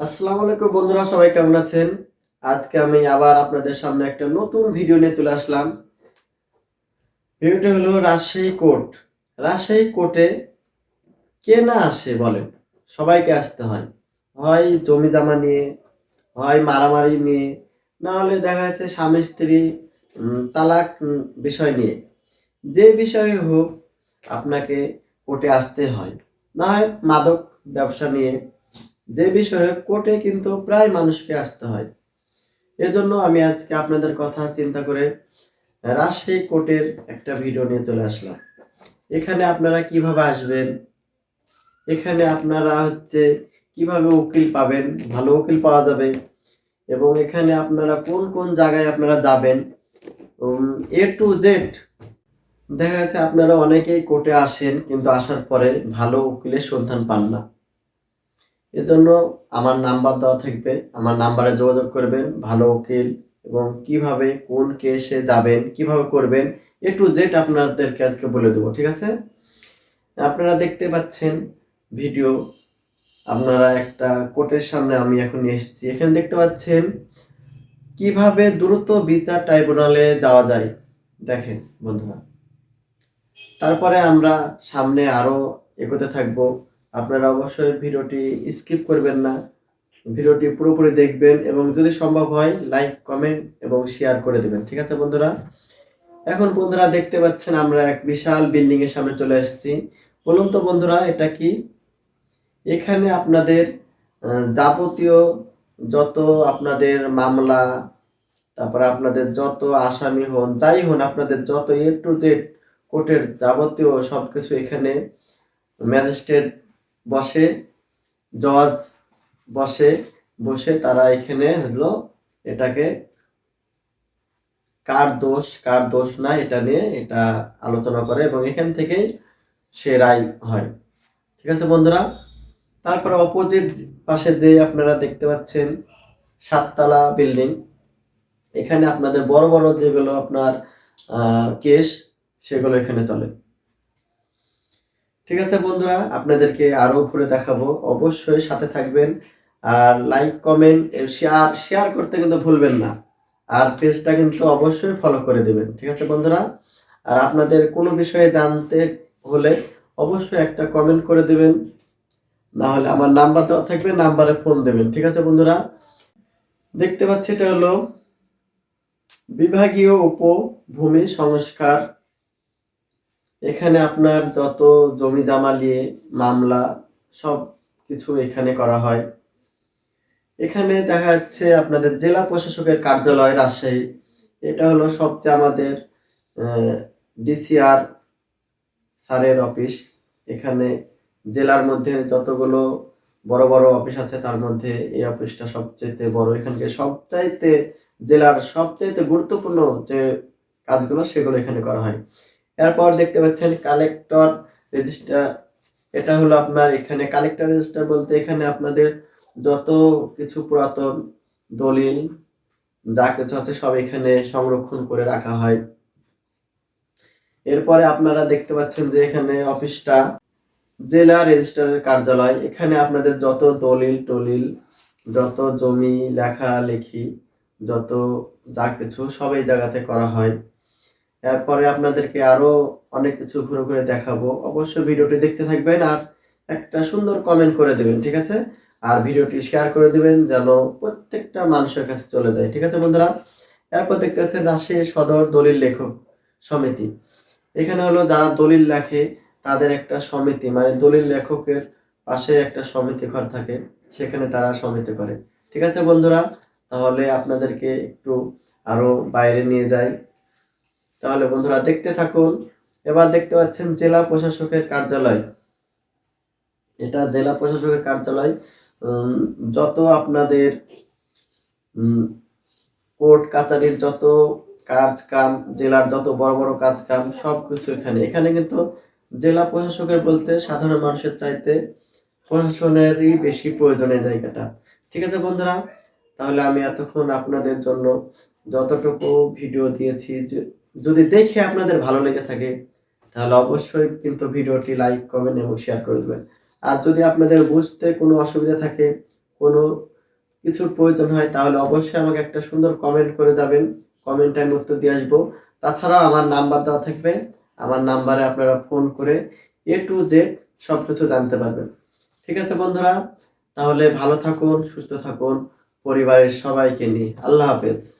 আসসালামু আলাইকুম বন্ধুরা, সবাই কেমন আছেন? আজকে আমি আবার আপনাদের সামনে একটা নতুন ভিডিও নিয়ে চলে আসলাম। ভিডিওটা হলো রাজশাহী কোর্ট। রাজশাহী কোর্টে কে না আসে বলেন? সবাইকে আসতে হয়। হয় জমি জমা নিয়ে, হয় মারামারি নিয়ে, না হলে দেখা যাচ্ছে স্বামী স্ত্রী তালাক বিষয় নিয়ে। যে বিষয়ে হোক আপনাকে কোর্টে আসতে হয়। না হয় মাদক ব্যবসা নিয়ে যে বিষয়ে কোর্টে কিন্তু প্রায় মানুষকে আসতে হয়। এজন্য আমি আজকে আপনাদের কথা চিন্তা করে রাজশাহী কোর্টের একটা ভিডিও নিয়ে চলে আসলাম। এখানে আপনারা কীভাবে আসবেন? এখানে আপনারা হচ্ছে কীভাবে উকিল পাবেন? ভালো উকিল পাওয়া যাবে। এবং এখানে আপনারা কোন কোন জায়গায় আপনারা যাবেন? এ টু জেড দেখা যাচ্ছে আপনারা অনেকেই কোর্টে আসেন কিন্তু আসার পরে ভালো উকিলের সন্ধান পান না। এজন্য আমার নাম্বার দেওয়া থাকবে। আমার নাম্বারে যোগাযোগ করবেন, ভালো উকিল, এবং কীভাবে, কোন কেসে যাবেন, কীভাবে করবেন, এ টু জেড আপনাদেরকে আজকে বলে দেবো, ঠিক আছে? আপনারা দেখতে পাচ্ছেন ভিডিও। আপনারা একটা কোর্টের সামনে আমি এখন এসেছি। এখানে দেখতে পাচ্ছেন কীভাবে দ্রুত বিচার ট্রাইব্যুনালে যাওয়া যায়। দেখেন বন্ধুরা। তারপরে আমরা সামনে আরও এগোতে থাকব। আপনারা অবশ্যই ভিডিওটি স্কিপ করবেন না। ভিডিওটি পুরোপুরি দেখবেন এবং যদি সম্ভব হয়, লাইক, কমেন্ট এবং শেয়ার করে দেবেন। ঠিক আছে বন্ধুরা? এখন বন্ধুরা দেখতে পাচ্ছেন আমরা এক বিশাল বিল্ডিং এর সামনে চলে এসেছি। বলুন তো বন্ধুরা, এটা কি? এখানে আপনাদের যাবতীয় যত আপনাদের মামলা, তারপরে আপনাদের যত আসামি হন, যাই হন, আপনাদের যত এ টু জেড কোর্টের যাবতীয় সবকিছু এখানে ম্যাজিস্ট্রেট বসে, জজ বসে বসে তারা এখানে হলো এটাকে কার দোষ কার দোষ না, এটা নিয়ে এটা আলোচনা করে এবং এখান থেকেই সে রায় হয়। ঠিক আছে বন্ধুরা? তারপরে অপোজিট পাশে যে আপনারা দেখতে পাচ্ছেন, সাততলা বিল্ডিং, এখানে আপনাদের বড় বড় যেগুলো আপনার কেস, সেগুলো এখানে চলে। ঠিক আছে বন্ধুরা, আপনাদেরকে আরও ঘুরে দেখাবো। অবশ্যই সাথে থাকবেন আর লাইক কমেন্ট শেয়ার শেয়ার করতে কিন্তু ভুলবেন না। আর পেজটা কিন্তু অবশ্যই ফলো করে দেবেন। ঠিক আছে বন্ধুরা? আর আপনাদের কোনো বিষয়ে জানতে হলে অবশ্যই একটা কমেন্ট করে দেবেন। না হলে আমার নাম্বার দেওয়া থাকবে নাম্বারে ফোন দেবেন। ঠিক আছে বন্ধুরা? দেখতে পাচ্ছি এটা হলো বিভাগীয় উপভূমি সংস্কার এখানে আপনার যত জমি জামা নিয়ে মামলা, সব কিছু এখানে করা হয়। এখানে দেখা যাচ্ছে আপনাদের জেলা প্রশাসকের কার্যালয় রাজশাহী। এটা হলো সবচেয়ে আমাদের ডিসিআর স্যারের অফিস। এখানে জেলার মধ্যে যতগুলো বড় বড় অফিস আছে, তার মধ্যে এই অফিসটা সবচাইতে বড়। এখানকে সবচাইতে জেলার সবচাইতে গুরুত্বপূর্ণ যে কাজগুলো, সেগুলো এখানে করা হয়। এরপর দেখতে পাচ্ছেন কালেক্টর রেজিস্টার এটা হলো আপনার এখানে কালেক্টর রেজিস্টার বলতে এখানে আপনাদের যত কিছু পুরাতন দলিল, যা কিছু আছে সব এখানে সংরক্ষণ করে রাখা হয়। এরপরে আপনারা দেখতে পাচ্ছেন যে এখানে অফিসটা জেলা রেজিস্ট্রারের কার্যালয়, এখানে আপনাদের যত দলিল টলিল, যত জমি লেখালেখি যত যা কিছু সব এই জায়গাতে করা হয়। এরপরে আপনাদেরকে আরও অনেক কিছু ঘুরে ঘুরে দেখাবো। অবশ্যই ভিডিওটি দেখতে থাকবেন আর একটা সুন্দর কমেন্ট করে দেবেন, ঠিক আছে? আর ভিডিওটি শেয়ার করে দিবেন যেন প্রত্যেকটা মানুষের কাছে চলে যায়, ঠিক আছে বন্ধুরা? এরপর দেখতে পাচ্ছেন রাজশাহী সদর দলিল লেখক সমিতি। এখানে হলো যারা দলিল লেখে তাদের একটা সমিতি মানে দলিল লেখকের পাশে একটা সমিতি ঘর থাকে, সেখানে তারা সমিতি করে, ঠিক আছে বন্ধুরা? তাহলে আপনাদেরকে একটু আরও বাইরে নিয়ে যাই। তাহলে বন্ধুরা দেখতে থাকুন। এবার দেখতে পাচ্ছেন জেলা প্রশাসকের কার্যালয়। এটা জেলা প্রশাসকের কার্যালয়। যত আপনাদের কোর্ট, কাচারির যত কাজ কাম, জেলার যত বড় বড় কাজ কাম সব কিছু এখানে। এখানে কিন্তু জেলা প্রশাসকের বলতে সাধারণ মানুষের চাইতে প্রশাসনেরই বেশি প্রয়োজন এই জায়গাটা। ঠিক আছে বন্ধুরা? তাহলে আমি এতক্ষণ আপনাদের জন্য যতটুকু ভিডিও দিয়েছি যদি দেখে আপনাদের ভালো লেগে থাকে, তাহলে অবশ্যই কিন্তু ভিডিওটি লাইক কমেন্ট এবং শেয়ার করে দেবেন। আর যদি আপনাদের বুঝতে কোনো অসুবিধা থাকে, কোনো কিছুর প্রয়োজন হয়, তাহলে অবশ্যই আমাকে একটা সুন্দর কমেন্ট করে যাবেন। কমেন্টে আমি উত্তর দিয়ে আসব। তাছাড়াও আমার নাম্বার দেওয়া থাকবে। আমার নাম্বারে আপনারা ফোন করে এ টু জেড সব কিছু জানতে পারবেন। ঠিক আছে বন্ধুরা, তাহলে ভালো থাকুন, সুস্থ থাকুন, পরিবারের সবাইকে নিয়ে। আল্লাহ হাফেজ।